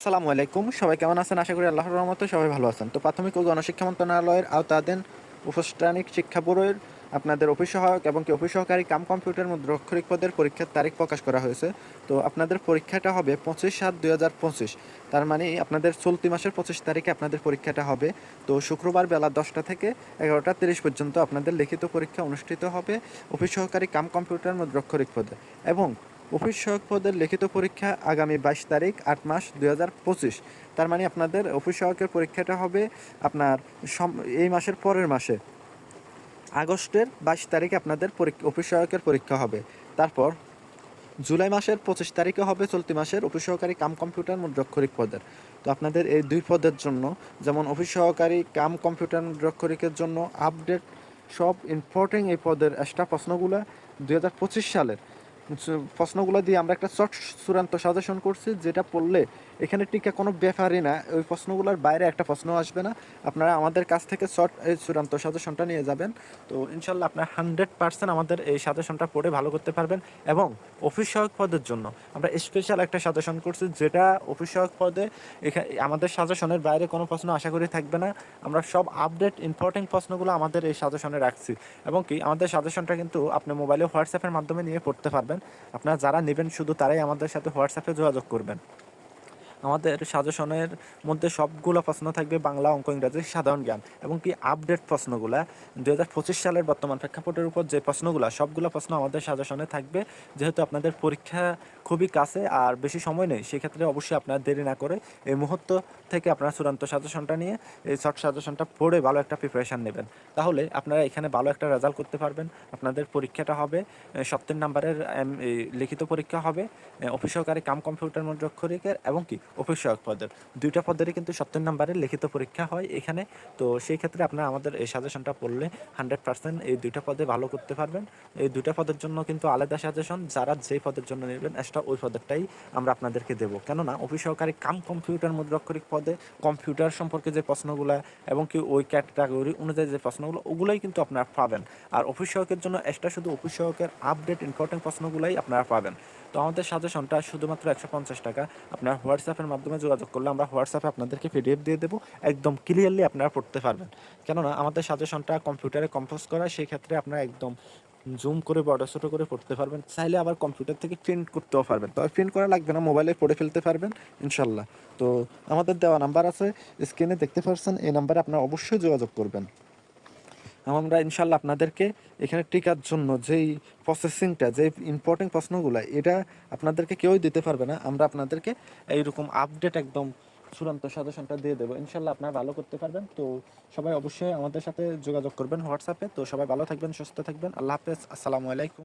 আসসালামু আলাইকুম। সবাই কেমন আছেন? আশা করি আল্লাহর রহমতে সবাই ভালো আছেন। তো প্রাথমিক ও গণশিক্ষা মন্ত্রণালয়ের আওতাধীন উপষ্ঠানিক শিক্ষা ব্যুরোর আপনাদের অফিস সহায়ক এবং কি অফিস সহকারী কাম কম্পিউটার মুদ্রাক্ষরিক পদের পরীক্ষার তারিখ প্রকাশ করা হয়েছে। তো আপনাদের পরীক্ষাটা হবে পঁচিশ সাত দুই হাজার পঁচিশ। তার মানে আপনাদের চলতি মাসের পঁচিশ তারিখে আপনাদের পরীক্ষাটা হবে। তো শুক্রবার বেলা দশটা থেকে এগারোটা তিরিশ পর্যন্ত আপনাদের লিখিত পরীক্ষা অনুষ্ঠিত হবে অফিস সহকারী কাম কম্পিউটার মুদ্রাক্ষরিক পদে। এবং অফিস সহায়ক পদের লিখিত পরীক্ষা আগামী বাইশ তারিখ, আট মাস, দুই হাজার পঁচিশ। তার মানে আপনাদের অফিস সহায়কের পরীক্ষাটা হবে আপনার এই মাসের পরের মাসে। আগস্টের বাইশ তারিখে আপনাদের অফিস সহায়কের পরীক্ষা হবে। তারপর জুলাই মাসের পঁচিশ তারিখে হবে চলতি মাসের অফিস সহকারী কাম কম্পিউটার মুদ্রাক্ষরিক পদের। তো আপনাদের এই দুই পদের জন্য, যেমন অফিস সহকারী কাম কম্পিউটার মুদ্রাক্ষরিকের জন্য আপডেট সব ইম্পর্টেন্ট এই পদের এক্সট্রা প্রশ্নগুলো দুই হাজার পঁচিশ সালের। প্রশ্নগুলো দিয়ে আমরা একটা শর্ট চূড়ান্ত সাজেশন করছি, যেটা পড়লে এখানে টিকা কোনো ব্যাপারই না। ওই প্রশ্নগুলোর বাইরে একটা প্রশ্ন আসবে না। আপনারা আমাদের কাছ থেকে শর্ট এই চূড়ান্ত সাজেশনটা নিয়ে যাবেন। তো ইনশাল্লাহ আপনার হান্ড্রেড পার্সেন্ট আমাদের এই সাজেশনটা পড়ে ভালো করতে পারবেন এবং অফিস সহায়ক পদের জন্য আমরা স্পেশাল একটা সাজেশন করছি, যেটা অফিস সহায়ক পদে এখানে আমাদের সাজেশনের বাইরে কোনো প্রশ্ন আশা করি থাকবে না। আমরা সব আপডেট ইম্পর্টেন্ট প্রশ্নগুলো আমাদের এই সাজেশনে রাখছি। এবং কি আমাদের সাজেশনটা কিন্তু আপনি মোবাইলে হোয়াটসঅ্যাপের মাধ্যমে নিয়ে পড়তে পারবেন। আপনারা যারা নেবেন শুধু তারাই আমাদের সাথে হোয়াটসঅ্যাপে যোগাযোগ করবেন। আমাদের সাজেশনের মধ্যে সবগুলো প্রশ্ন থাকবে বাংলা, অঙ্ক, ইংরাজি, সাধারণ জ্ঞান এবং কি আপডেট প্রশ্নগুলা। দু হাজার পঁচিশ সালের বর্তমান প্রেক্ষাপটের উপর যে প্রশ্নগুলো, সবগুলো প্রশ্ন আমাদের সাজেশনে থাকবে। যেহেতু আপনাদের পরীক্ষা খুবই কাছে আর বেশি সময় নেই, সেক্ষেত্রে অবশ্যই আপনারা দেরি না করে এই মুহূর্ত থেকে আপনারা চূড়ান্ত সাজেশনটা নিয়ে, এই শর্ট সাজেশনটা পড়ে ভালো একটা প্রিপারেশান নেবেন। তাহলে আপনারা এখানে ভালো একটা রেজাল্ট করতে পারবেন। আপনাদের পরীক্ষাটা হবে সত্তর নাম্বারের লিখিত পরীক্ষা হবে অফিস সহকারী কাম কম্পিউটার মুদ্রাক্ষরিকের এবং কি সহায়ক পদের। দুইটা পদেরই কিন্তু সত্তর নাম্বারের লিখিত পরীক্ষা হয় এখানে। তো সেই ক্ষেত্রে আপনারা আমাদের এই সাজেশনটা পড়লে হান্ড্রেড পার্সেন্ট এই দুইটা পদে ভালো করতে পারবেন। এই দুইটা পদের জন্য কিন্তু আলাদা সাজেশন যারা যেই পদের জন্য নেবেন এক্সট্রা ওই পদেরটাই আমরা আপনাদেরকে দেবো। কেননা অফিস সহকারী কাম কম্পিউটার মুদ্রাক্ষরিক পদে কম্পিউটার সম্পর্কে যে প্রশ্নগুলো এবং কি ওই ক্যাটাগরি অনুযায়ী যে প্রশ্নগুলো, ওগুলোই কিন্তু আপনারা পাবেন। আর অফিস সহায়কের জন্য এক্সট্রা শুধু অফিস সহায়কের আপডেট ইম্পর্টেন্ট প্রশ্নগুলোই আপনারা পাবেন। তো আমাদের সাজেশনটা শুধুমাত্র একশো পঞ্চাশ টাকা। আপনার হোয়াটসঅ্যাপের মাধ্যমে যোগাযোগ করলে আমরা হোয়াটসঅ্যাপে আপনাদেরকে পিডিএফ দিয়ে দেবো, একদম ক্লিয়ারলি আপনারা পড়তে পারবেন। কেননা আমাদের সাজেশনটা কম্পিউটারে কম্পোজ করা, সেই ক্ষেত্রে আপনারা একদম জুম করে, বড় ছোটো করে পড়তে পারবেন। চাইলে আবার কম্পিউটার থেকে প্রিন্ট করতেও পারবেন। তবে প্রিন্ট করা লাগবে না মোবাইলে পড়ে ফেলতে পারবেন, ইনশাল্লাহ। তো আমাদের দেওয়া নাম্বার আছে স্ক্রিনে দেখতে পাচ্ছেন এই নাম্বারে আপনারা অবশ্যই যোগাযোগ করবেন। আমরা ইনশাল্লাহ আপনাদেরকে এখানে টিকার জন্য যেই প্রসেসিংটা যে ইম্পর্টেন্ট প্রশ্নগুলো, এটা আপনাদেরকে কেউই দিতে পারবে না। আমরা আপনাদেরকে এইরকম আপডেট একদম চূড়ান্ত সাজেশনটা দিয়ে দেবো। ইনশাল্লাহ আপনারা ভালো করতে পারবেন। তো সবাই অবশ্যই আমাদের সাথে যোগাযোগ করবেন হোয়াটসঅ্যাপে। তো সবাই ভালো থাকবেন, সুস্থ থাকবেন। আল্লাহ হাফেজ। আসসালামু আলাইকুম।